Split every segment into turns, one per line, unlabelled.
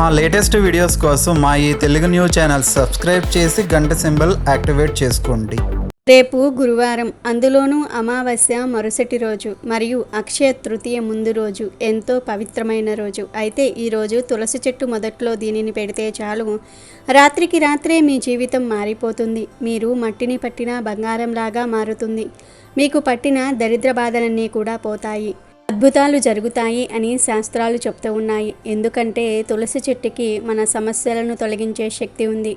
మా latest videos కోసం మా ఈ తెలుగు న్యూస్ ఛానల్ సబ్స్క్రైబ్ చేసి గంట సింబల్ యాక్టివేట్ చేసుకోండి.
రేపు గురువారం అందులోనూ అమావాస్య మరుసటి రోజు మరియు అక్షయ తృతీయ ముందు రోజు ఎంతో పవిత్రమైన రోజు. అయితే ఈరోజు తులసి చెట్టు మొదట్లో దీనిని పెడితే చాలు. రాత్రికి రాత్రే మీ జీవితం మారిపోతుంది. మీరు మట్టిని పట్టిన బంగారంలాగా మారుతుంది. మీకు పట్టిన దరిద్ర బాధలన్నీ కూడా పోతాయి. అద్భుతాలు జరుగుతాయి అని శాస్త్రాలు చెప్తూ ఉన్నాయి. ఎందుకంటే తులసి చెట్టుకి మన సమస్యలను తొలగించే శక్తి ఉంది.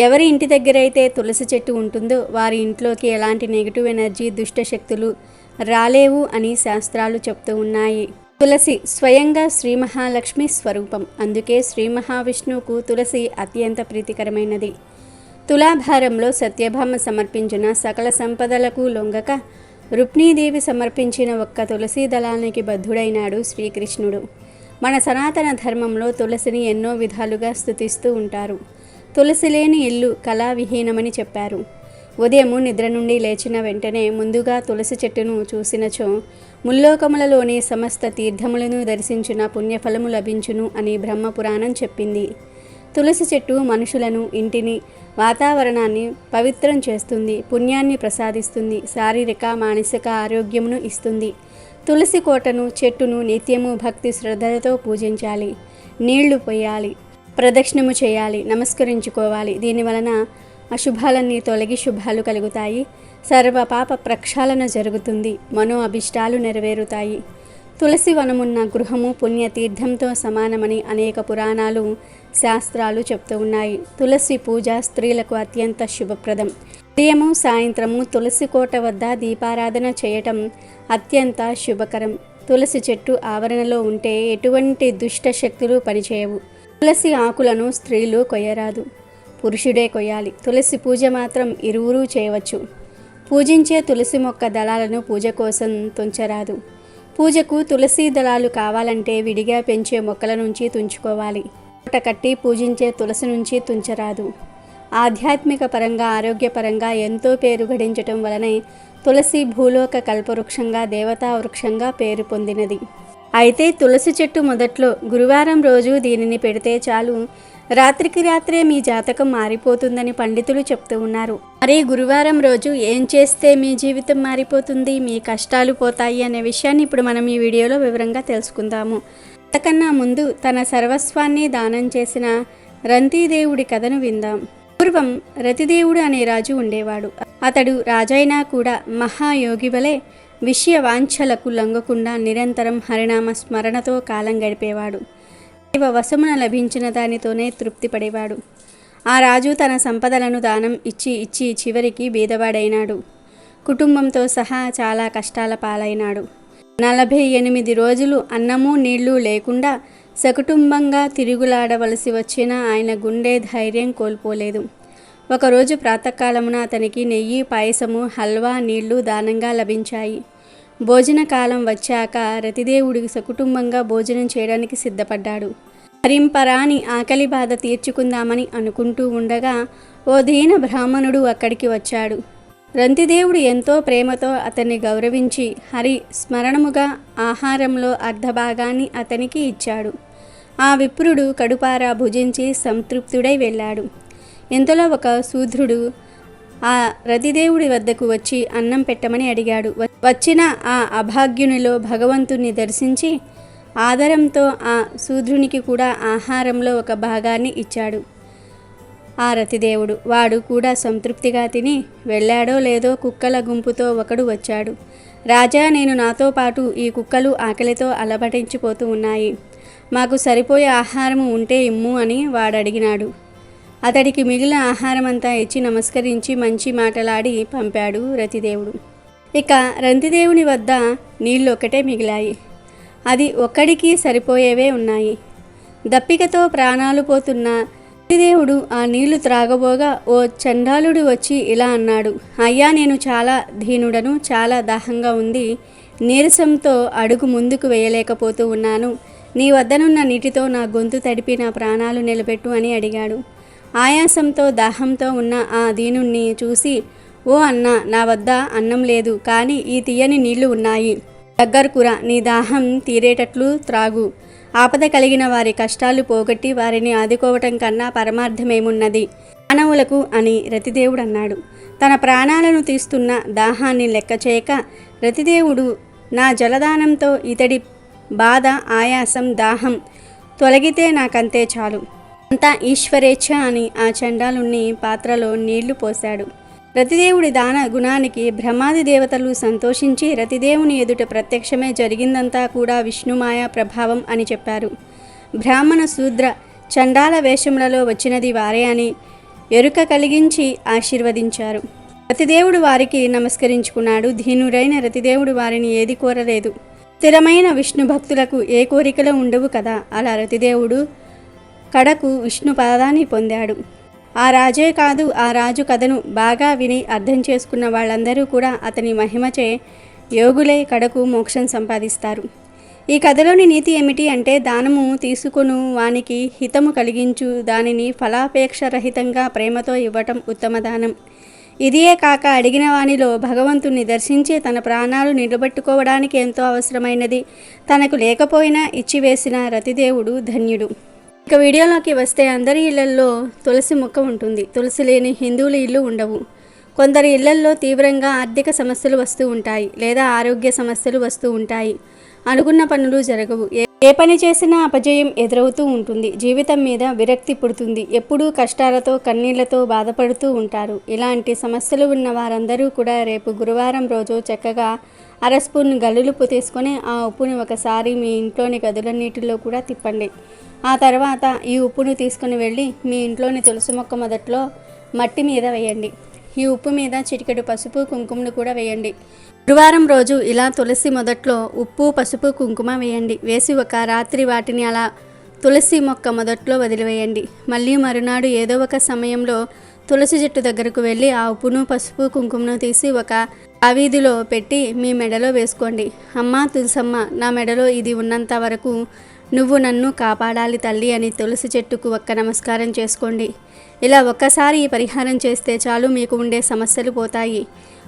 ఎవరి ఇంటి దగ్గర అయితే తులసి చెట్టు ఉంటుందో వారి ఇంట్లోకి ఎలాంటి నెగిటివ్ ఎనర్జీ దుష్ట శక్తులు రాలేవు అని శాస్త్రాలు చెప్తూ ఉన్నాయి. తులసి స్వయంగా శ్రీ మహాలక్ష్మి స్వరూపం. అందుకే శ్రీ మహావిష్ణువుకు తులసి అత్యంత ప్రీతికరమైనది. తులాభారంలో సత్యభామ సమర్పించిన సకల సంపదలకు లొంగక రుక్మీదేవి సమర్పించిన ఒక్క తులసి దళానికి బద్ధుడైనాడు శ్రీకృష్ణుడు. మన సనాతన ధర్మంలో తులసిని ఎన్నో విధాలుగా స్తుతిస్తూ ఉంటారు. తులసి లేని ఇల్లు కళావిహీనమని చెప్పారు. ఉదయము నిద్ర నుండి లేచిన వెంటనే ముందుగా తులసి చెట్టును చూసినచో ముల్లోకములలోని సమస్త తీర్థములను దర్శించిన పుణ్యఫలము లభించును అని బ్రహ్మపురాణం చెప్పింది. తులసి చెట్టు మనుషులను ఇంటిని వాతావరణాన్ని పవిత్రం చేస్తుంది పుణ్యాన్ని ప్రసాదిస్తుంది శారీరక మానసిక ఆరోగ్యమును ఇస్తుంది. తులసి కోటను చెట్టును నిత్యము భక్తి శ్రద్ధలతో పూజించాలి. నీళ్ళు పోయాలి. ప్రదక్షిణము చేయాలి. నమస్కరించుకోవాలి. దీని వలన అశుభాలన్నీ తొలగి శుభాలు కలుగుతాయి. సర్వ పాప ప్రక్షాళన జరుగుతుంది. మనో అభిష్టాలు నెరవేరుతాయి. తులసి వనమున్న గృహము పుణ్యతీర్థంతో సమానమని అనేక పురాణాలు శాస్త్రాలు చెప్తూ ఉన్నాయి. తులసి పూజ స్త్రీలకు అత్యంత శుభప్రదం. ఉదయము సాయంత్రము తులసి కోట వద్ద దీపారాధన చేయటం అత్యంత శుభకరం. తులసి చెట్టు ఆవరణలో ఉంటే ఎటువంటి దుష్ట శక్తులు పనిచేయవు. తులసి ఆకులను స్త్రీలు కొయ్యరాదు. పురుషుడే కొయ్యాలి. తులసి పూజ మాత్రం ఇరువురూ చేయవచ్చు. పూజించే తులసి మొక్క దళాలను పూజ కోసం తుంచరాదు. పూజకు తులసి దళాలు కావాలంటే విడిగా పెంచే మొక్కల నుంచి తుంచుకోవాలి. పూట కట్టి పూజించే తులసి నుంచి తుంచరాదు. ఆధ్యాత్మిక పరంగా ఆరోగ్యపరంగా ఎంతో పేరు గడించటం వలనే తులసి భూలోక కల్పవృక్షంగా దేవతా వృక్షంగా పేరు పొందినది. అయితే తులసి చెట్టు మొదట్లో గురువారం రోజు దీనిని పెడితే చాలు. రాత్రికి రాత్రే మీ జాతకం మారిపోతుందని పండితులు చెప్తూ ఉన్నారు. మరి గురువారం రోజు ఏం చేస్తే మీ జీవితం మారిపోతుంది మీ కష్టాలు పోతాయి అనే విషయాన్ని ఇప్పుడు మనం ఈ వీడియోలో వివరంగా తెలుసుకుందాము. అంతకన్నా ముందు తన సర్వస్వాన్ని దానం చేసిన రంతిదేవుడి కథను విందాం. పూర్వం రతిదేవుడు అనే రాజు ఉండేవాడు. అతడు రాజైనా కూడా మహాయోగి వలె విషయ వాంఛలకు లొంగకుండా నిరంతరం హరినామ స్మరణతో కాలం గడిపేవాడు. దైవ వశమున లభించిన దానితోనే తృప్తి పడేవాడు ఆ రాజు తన సంపదలను దానం ఇచ్చి ఇచ్చి చివరికి బీదవాడైనాడు కుటుంబంతో సహా చాలా కష్టాల పాలైనాడు. నలభై ఎనిమిది రోజులు అన్నము నీళ్ళు లేకుండా సకుటుంబంగా తిరుగులాడవలసి వచ్చిన ఆయన గుండె ధైర్యం కోల్పోలేదు. ఒకరోజు ప్రాతకాలమున అతనికి నెయ్యి పాయసము హల్వా నీళ్ళు దానంగా లభించాయి. భోజన కాలం వచ్చాక రతిదేవుడికి సకుటుంబంగా భోజనం చేయడానికి సిద్ధపడ్డాడు. హరింపరాని ఆకలి బాధ తీర్చుకుందామని అనుకుంటూ ఉండగా ఓ దీన బ్రాహ్మణుడు అక్కడికి వచ్చాడు. రంతిదేవుడు ఎంతో ప్రేమతో అతన్ని గౌరవించి హరి స్మరణముగా ఆహారంలో అర్ధభాగాన్ని అతనికి ఇచ్చాడు. ఆ విప్రుడు కడుపారా భుజించి సంతృప్తుడై వెళ్ళాడు. ఇంతలో ఒక శూద్రుడు ఆ రతిదేవుడి వద్దకు వచ్చి అన్నం పెట్టమని అడిగాడు. వచ్చిన ఆ అభాగ్యునిలో భగవంతుణ్ణి దర్శించి ఆదరంతో ఆ శూద్రునికి కూడా ఆహారంలో ఒక భాగాన్ని ఇచ్చాడు. ఆ రతిదేవుడు వాడు కూడా సంతృప్తిగా తిని వెళ్ళాడో లేదో కుక్కల గుంపుతో ఒకడు వచ్చాడు. రాజా నేను నాతో పాటు ఈ కుక్కలు ఆకలితో అలబటించిపోతూ ఉన్నాయి. మాకు సరిపోయే ఆహారము ఉంటే ఇమ్ము అని వాడు అడిగినాడు అతడికి మిగిలిన ఆహారమంతా ఇచ్చి నమస్కరించి మంచి మాటలాడి పంపాడు రతిదేవుడు. ఇక రంతిదేవుని వద్ద నీళ్ళు ఒక్కటే మిగిలాయి. అది ఒక్కడికి సరిపోయేవే ఉన్నాయి. దప్పికతో ప్రాణాలు పోతున్న దేవుడు ఆ నీళ్ళు త్రాగబోగా ఓ చండాలుడు వచ్చి ఇలా అన్నాడు అయ్యా నేను చాలా దీనుడను చాలా దాహంగా ఉంది. నీరసంతో అడుగు ముందుకు వేయలేకపోతూ ఉన్నాను. నీ వద్దనున్న నీటితో నా గొంతు తడిపి నా ప్రాణాలు నిలబెట్టు అని అడిగాడు. ఆయాసంతో దాహంతో ఉన్న ఆ దీనుణ్ణి చూసి ఓ అన్న నా వద్ద అన్నం లేదు కానీ ఈ తీయని నీళ్ళు ఉన్నాయి. దగ్గరకురా నీ దాహం తీరేటట్లు త్రాగు. ఆపద కలిగిన వారి కష్టాలు పోగొట్టి వారిని ఆదుకోవటం కన్నా పరమార్థమేమున్నది? మానవులకు అని రతిదేవుడు అన్నాడు. తన ప్రాణాలను తీస్తున్న దాహాన్ని లెక్క చేయక రతిదేవుడు నా జలదానంతో ఇతడి బాధ ఆయాసం దాహం తొలగితే నాకంతే చాలు. అంతా ఈశ్వరేచ్ఛ అని ఆ చండాలుణ్ణి పాత్రలో నీళ్ళు పోశాడు. రతిదేవుడి దాన గుణానికి బ్రహ్మాది దేవతలు సంతోషించి రతిదేవుని ఎదుట ప్రత్యక్షమే జరిగిందంతా కూడా విష్ణుమాయ ప్రభావం అని చెప్పారు. బ్రాహ్మణ శూద్ర చండాల వేషములలో వచ్చినది వారే అని ఎరుక కలిగించి ఆశీర్వదించారు. రతిదేవుడు వారికి నమస్కరించుకున్నాడు. ధీనురైన రతిదేవుడు వారిని ఏది కోరలేదు. స్థిరమైన విష్ణు భక్తులకు ఏ కోరికలు ఉండవు కదా? అలా రతిదేవుడు కడకు విష్ణు పాదాన్ని పొందాడు. ఆ రాజే కాదు ఆ రాజు కథను బాగా విని అర్థం చేసుకున్న వాళ్ళందరూ కూడా అతని మహిమచే యోగులే కడకు మోక్షం సంపాదిస్తారు. ఈ కథలోని నీతి ఏమిటి అంటే దానము తీసుకును వానికి హితము కలిగించు దానిని ఫలాపేక్ష రహితంగా ప్రేమతో ఇవ్వటం ఉత్తమ దానం. ఇదియే కాక అడిగిన వానిలో భగవంతుణ్ణి దర్శించి తన ప్రాణాలు నిలబెట్టుకోవడానికి ఎంతో అవసరమైనది. తనకు లేకపోయినా ఇచ్చివేసిన రతిదేవుడు ధన్యుడు. ఇక వీడియోలోకి వస్తే అందరి ఇళ్ళల్లో తులసి మొక్క ఉంటుంది. తులసి లేని హిందువుల ఇల్లు ఉండవు. కొందరి ఇళ్ళల్లో తీవ్రంగా ఆర్థిక సమస్యలు వస్తూ ఉంటాయి లేదా ఆరోగ్య సమస్యలు వస్తూ ఉంటాయి. అనుకున్న పనులు జరగవు. ఏ- ఏ పని చేసినా అపజయం ఎదురవుతూ ఉంటుంది. జీవితం మీద విరక్తి పుడుతుంది. ఎప్పుడూ కష్టాలతో కన్నీళ్ళతో బాధపడుతూ ఉంటారు. ఇలాంటి సమస్యలు ఉన్న వారందరూ కూడా రేపు గురువారం రోజు చక్కగా అర స్పూన్ గల్లులుప్పు తీసుకొని ఆ ఉప్పుని ఒకసారి మీ ఇంట్లోని గదులన్నిటిలో కూడా తిప్పండి. ఆ తర్వాత ఈ ఉప్పును తీసుకుని వెళ్ళి మీ ఇంట్లోని తులసి మొక్క మొదట్లో మట్టి మీద వేయండి. ఈ ఉప్పు మీద చిటికెడు పసుపు కుంకుమను కూడా వేయండి. గురువారం రోజు ఇలా తులసి మొదట్లో ఉప్పు పసుపు కుంకుమ వేయండి. వేసి ఒక రాత్రి వాటిని అలా తులసి మొక్క మొదట్లో వదిలివేయండి. మళ్ళీ మరునాడు ఏదో ఒక సమయంలో తులసి చెట్టు దగ్గరకు వెళ్ళి ఆ ఉప్పును పసుపు కుంకుమను తీసి ఒక అవీధిలో పెట్టి మీ మెడలో వేసుకోండి. అమ్మా తులసమ్మ నా మెడలో ఇది ఉన్నంత వరకు నువ్వు నన్ను కాపాడాలి తల్లి అని తులసి చెట్టుకు ఒక్క నమస్కారం చేసుకోండి. ఇలా ఒక్కసారి ఈ పరిహారం చేస్తే చాలు మీకు ఉండే సమస్యలు పోతాయి.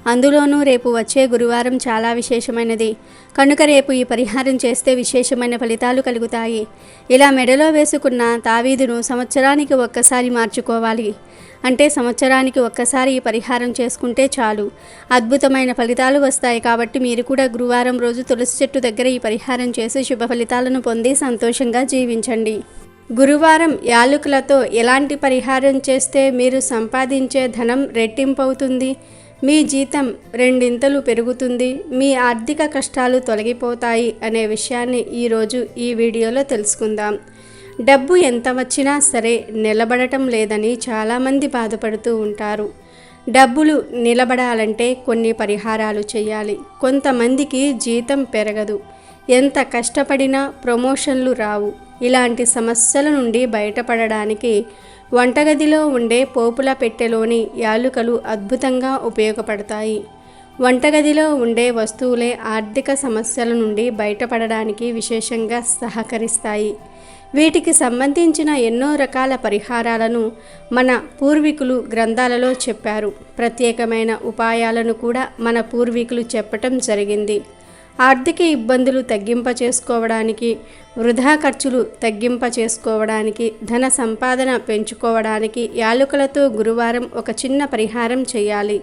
అందులోనూ రేపు వచ్చే గురువారం చాలా విశేషమైనది. కనుక రేపు ఈ పరిహారం చేస్తే విశేషమైన ఫలితాలు కలుగుతాయి. ఇలా మెడలో వేసుకున్న తావీదును సంవత్సరానికి ఒక్కసారి మార్చుకోవాలి. అంటే సంవత్సరానికి ఒక్కసారి ఈ పరిహారం చేసుకుంటే చాలు. అద్భుతమైన ఫలితాలు వస్తాయి కాబట్టి మీరు కూడా గురువారం రోజు తులసి చెట్టు దగ్గర ఈ పరిహారం చేసి శుభ ఫలితాలను పొంది సంతోషంగా జీవించండి. గురువారం యాలకులతో ఎలాంటి పరిహారం చేస్తే మీరు సంపాదించే ధనం రెట్టింపవుతుంది మీ జీతం రెండింతలు పెరుగుతుంది మీ ఆర్థిక కష్టాలు తొలగిపోతాయి అనే విషయాన్ని ఈరోజు ఈ వీడియోలో తెలుసుకుందాం. డబ్బు ఎంత వచ్చినా సరే నిలబడటం లేదని చాలామంది బాధపడుతూ ఉంటారు. డబ్బులు నిలబడాలంటే కొన్ని పరిహారాలు చేయాలి. కొంతమందికి జీతం పెరగదు. ఎంత కష్టపడినా ప్రమోషన్లు రావు. ఇలాంటి సమస్యల నుండి బయటపడడానికి వంటగదిలో ఉండే పోపుల పెట్టెలోని యాలుకలు అద్భుతంగా ఉపయోగపడతాయి. వంటగదిలో ఉండే వస్తువులే ఆర్థిక సమస్యల నుండి బయటపడడానికి విశేషంగా సహకరిస్తాయి. వీటికి సంబంధించిన ఎన్నో రకాల పరిహారాలను మన పూర్వీకులు గ్రంథాలలో చెప్పారు. ప్రత్యేకమైన ఉపాయాలను కూడా మన పూర్వీకులు చెప్పటం జరిగింది. ఆర్థిక ఇబ్బందులు తగ్గింప చేసుకోవడానికి వృధా ఖర్చులు తగ్గింప చేసుకోవడానికి ధన సంపాదన పెంచుకోవడానికి యాలుకలతో గురువారం ఒక చిన్న పరిహారం చేయాలి.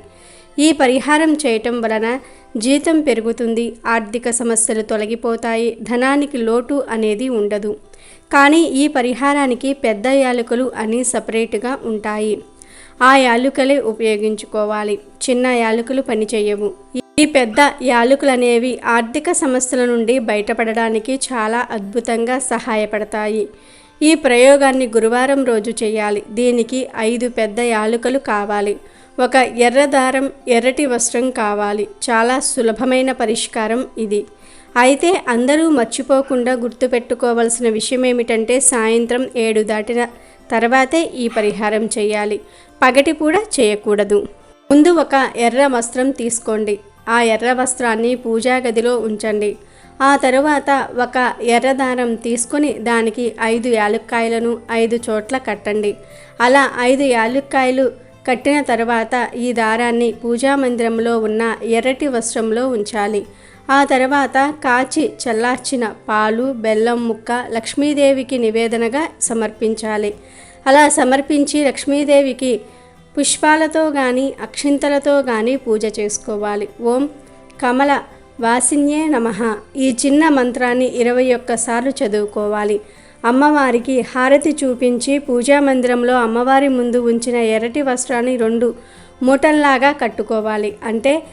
ఈ పరిహారం చేయటం వలన జీతం పెరుగుతుంది ఆర్థిక సమస్యలు తొలగిపోతాయి ధనానికి లోటు అనేది ఉండదు. కానీ ఈ పరిహారానికి పెద్ద యాలకులు అని సపరేట్గా ఉంటాయి. ఆ యాలుకలే ఉపయోగించుకోవాలి. చిన్న యాలకులు పనిచేయవు. ఈ పెద్ద యాలకులు అనేవి ఆర్థిక సమస్యల నుండి బయటపడడానికి చాలా అద్భుతంగా సహాయపడతాయి. ఈ ప్రయోగాన్ని గురువారం రోజు చేయాలి. దీనికి ఐదు పెద్ద యాలుకలు కావాలి. ఒక ఎర్ర దారం ఎర్రటి వస్త్రం కావాలి. చాలా సులభమైన పరిష్కారం ఇది. అయితే అందరూ మర్చిపోకుండా గుర్తుపెట్టుకోవలసిన విషయం ఏమిటంటే సాయంత్రం ఏడు దాటిన తర్వాతే ఈ పరిహారం చేయాలి. పగటి కూడా చేయకూడదు. ముందు ఒక ఎర్ర వస్త్రం తీసుకోండి. ఆ ఎర్ర వస్త్రాన్ని పూజా గదిలో ఉంచండి. ఆ తరువాత ఒక ఎర్ర దారం తీసుకొని దానికి ఐదు యాలుక్కాయలను ఐదు చోట్ల కట్టండి. అలా ఐదు యాలుక్కాయలు కట్టిన తర్వాత ఈ దారాన్ని పూజా మందిరంలో ఉన్న ఎర్రటి వస్త్రంలో ఉంచాలి. ఆ తర్వాత కాచి చల్లార్చిన పాలు బెల్లం ముక్క లక్ష్మీదేవికి నివేదనగా సమర్పించాలి. అలా సమర్పించి లక్ష్మీదేవికి పుష్పాలతో కానీ అక్షింతలతో కానీ పూజ చేసుకోవాలి. ఓం కమల వాసిన్యే నమ. ఈ చిన్న మంత్రాన్ని ఇరవై ఒక్కసార్లు చదువుకోవాలి. అమ్మవారికి హారతి చూపించి పూజా మందిరంలో అమ్మవారి ముందు ఉంచిన ఎర్రటి వస్త్రాన్ని రెండు మూటల్లాగా కట్టుకోవాలి. అంటే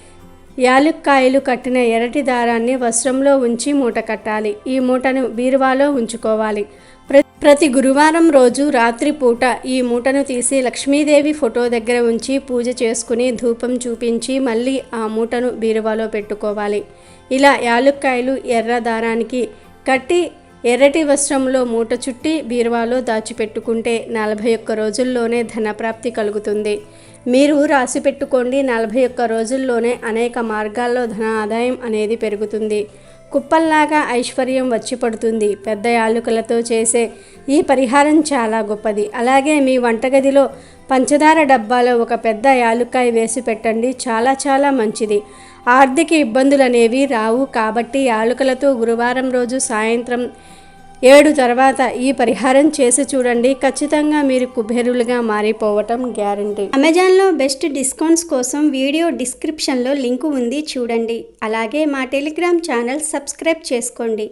యాలుక్కాయలు కట్టిన ఎర్రటి దారాన్ని వస్త్రంలో ఉంచి మూట కట్టాలి. ఈ మూటను బీరువాలో ఉంచుకోవాలి. ప్రతి గురువారం రోజు రాత్రిపూట ఈ మూటను తీసి లక్ష్మీదేవి ఫోటో దగ్గర ఉంచి పూజ చేసుకుని ధూపం చూపించి మళ్ళీ ఆ మూటను బీరువాలో పెట్టుకోవాలి. ఇలా యాలుక్కాయలు ఎర్ర దారానికి కట్టి ఎర్రటి వస్త్రంలో మూట చుట్టి బీరువాలో దాచిపెట్టుకుంటే నలభై ఒక్క రోజుల్లోనే ధనప్రాప్తి కలుగుతుంది. మీరు రాసి పెట్టుకోండి నలభై ఒక్క రోజుల్లోనే అనేక మార్గాల్లో ధన ఆదాయం అనేది పెరుగుతుంది. కుప్పల్లాగా ఐశ్వర్యం వచ్చి పడుతుంది. పెద్ద యాలుకలతో చేసే ఈ పరిహారం చాలా గొప్పది. అలాగే మీ వంటగదిలో పంచదార డబ్బాలో ఒక పెద్ద యాలుక్కాయ వేసి పెట్టండి. చాలా చాలా మంచిది. ఆర్థిక ఇబ్బందులు అనేవి రావు కాబట్టి యాలుకలతో గురువారం రోజు సాయంత్రం ఏడు తర్వాత ఈ పరిహారం చేసి చూడండి. ఖచ్చితంగా మీరు కుబేరులుగా మారిపోవటం గ్యారంటీ. అమెజాన్లో బెస్ట్ డిస్కౌంట్స్ కోసం వీడియో డిస్క్రిప్షన్లో లింకు ఉంది. చూడండి. అలాగే మా టెలిగ్రామ్ ఛానల్ సబ్స్క్రైబ్ చేసుకోండి.